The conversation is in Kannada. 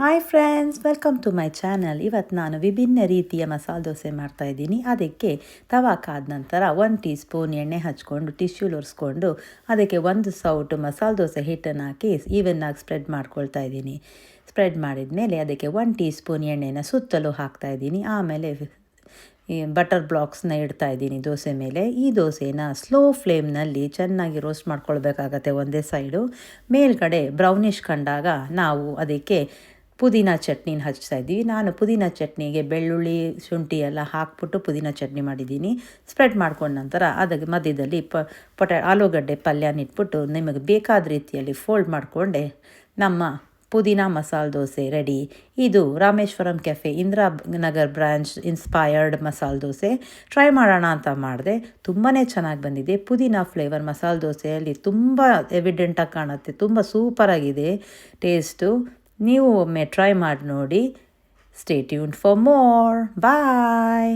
Hi friends welcome to my channel ಇವತ್ತು ನಾನು ವಿಭಿನ್ನ ರೀತಿಯ ಮಸಾಲೆ ದೋಸೆ ಮಾಡ್ತಾಯಿದ್ದೀನಿ ಅದಕ್ಕೆ ತವಾ ಕಾದ ನಂತರ ಒಂದು ಟೀ ಸ್ಪೂನ್ ಎಣ್ಣೆ ಹಚ್ಕೊಂಡು ಟಿಶ್ಯೂಲ್ ಒರೆಸ್ಕೊಂಡು, ಅದಕ್ಕೆ ಒಂದು ಸೌಟು ಮಸಾಲೆ ದೋಸೆ ಹಿಟ್ಟನ್ನು ಹಾಕಿ ಈವನ್ನಾಗಿ ಸ್ಪ್ರೆಡ್ ಮಾಡ್ಕೊಳ್ತಾ ಇದ್ದೀನಿ. ಸ್ಪ್ರೆಡ್ ಮಾಡಿದ ಮೇಲೆ ಅದಕ್ಕೆ ಒನ್ ಟೀ ಸ್ಪೂನ್ ಎಣ್ಣೆನ ಸುತ್ತಲೂ ಹಾಕ್ತಾಯಿದ್ದೀನಿ ಆಮೇಲೆ ಈ ಬಟರ್ ಬ್ಲಾಕ್ಸ್ನ ಇಡ್ತಾ ಇದ್ದೀನಿ ದೋಸೆ ಮೇಲೆ. ಈ ದೋಸೆನ ಸ್ಲೋ ಫ್ಲೇಮ್ನಲ್ಲಿ ಚೆನ್ನಾಗಿ ರೋಸ್ಟ್ ಮಾಡ್ಕೊಳ್ಬೇಕಾಗತ್ತೆ ಒಂದೇ ಸೈಡು ಮೇಲ್ಗಡೆ ಬ್ರೌನಿಷ್ ಕಂಡಾಗ ನಾವು ಅದಕ್ಕೆ ಪುದೀನ ಚಟ್ನಿನ ಹಚ್ತಾ ಇದ್ದೀವಿ. ನಾನು ಪುದೀನ ಚಟ್ನಿಗೆ ಬೆಳ್ಳುಳ್ಳಿ, ಶುಂಠಿ ಎಲ್ಲ ಹಾಕ್ಬಿಟ್ಟು ಪುದೀನ ಚಟ್ನಿ ಮಾಡಿದ್ದೀನಿ. ಸ್ಪ್ರೆಡ್ ಮಾಡ್ಕೊಂಡ ನಂತರ ಅದಕ್ಕೆ ಮಧ್ಯದಲ್ಲಿ ಪ ಆಲೂಗಡ್ಡೆ ಪಲ್ಯನ ಇಟ್ಬಿಟ್ಟು ನಿಮಗೆ ಬೇಕಾದ ರೀತಿಯಲ್ಲಿ ಫೋಲ್ಡ್ ಮಾಡಿಕೊಂಡೆ ನಮ್ಮ ಪುದೀನ ಮಸಾಲೆ ದೋಸೆ ರೆಡಿ ಇದು Rameshwaram cafe Indira Nagar branch inspired masala dosa. Try ಮಾಡೋಣ ಅಂತ ಮಾಡಿದೆ. ತುಂಬಾ ಚೆನ್ನಾಗಿ ಬಂದಿದೆ. ಪುದೀನ ಫ್ಲೇವರ್ ಮಸಾಲೆ ದೋಸೆಯಲ್ಲಿ ತುಂಬ ಎವಿಡೆಂಟಾಗಿ ಕಾಣುತ್ತೆ. ತುಂಬ ಸೂಪರಾಗಿದೆ ಟೇಸ್ಟು ನೀವು ಒಮ್ಮೆ ಟ್ರೈ ಮಾಡಿ ನೋಡಿ stay tune for more bye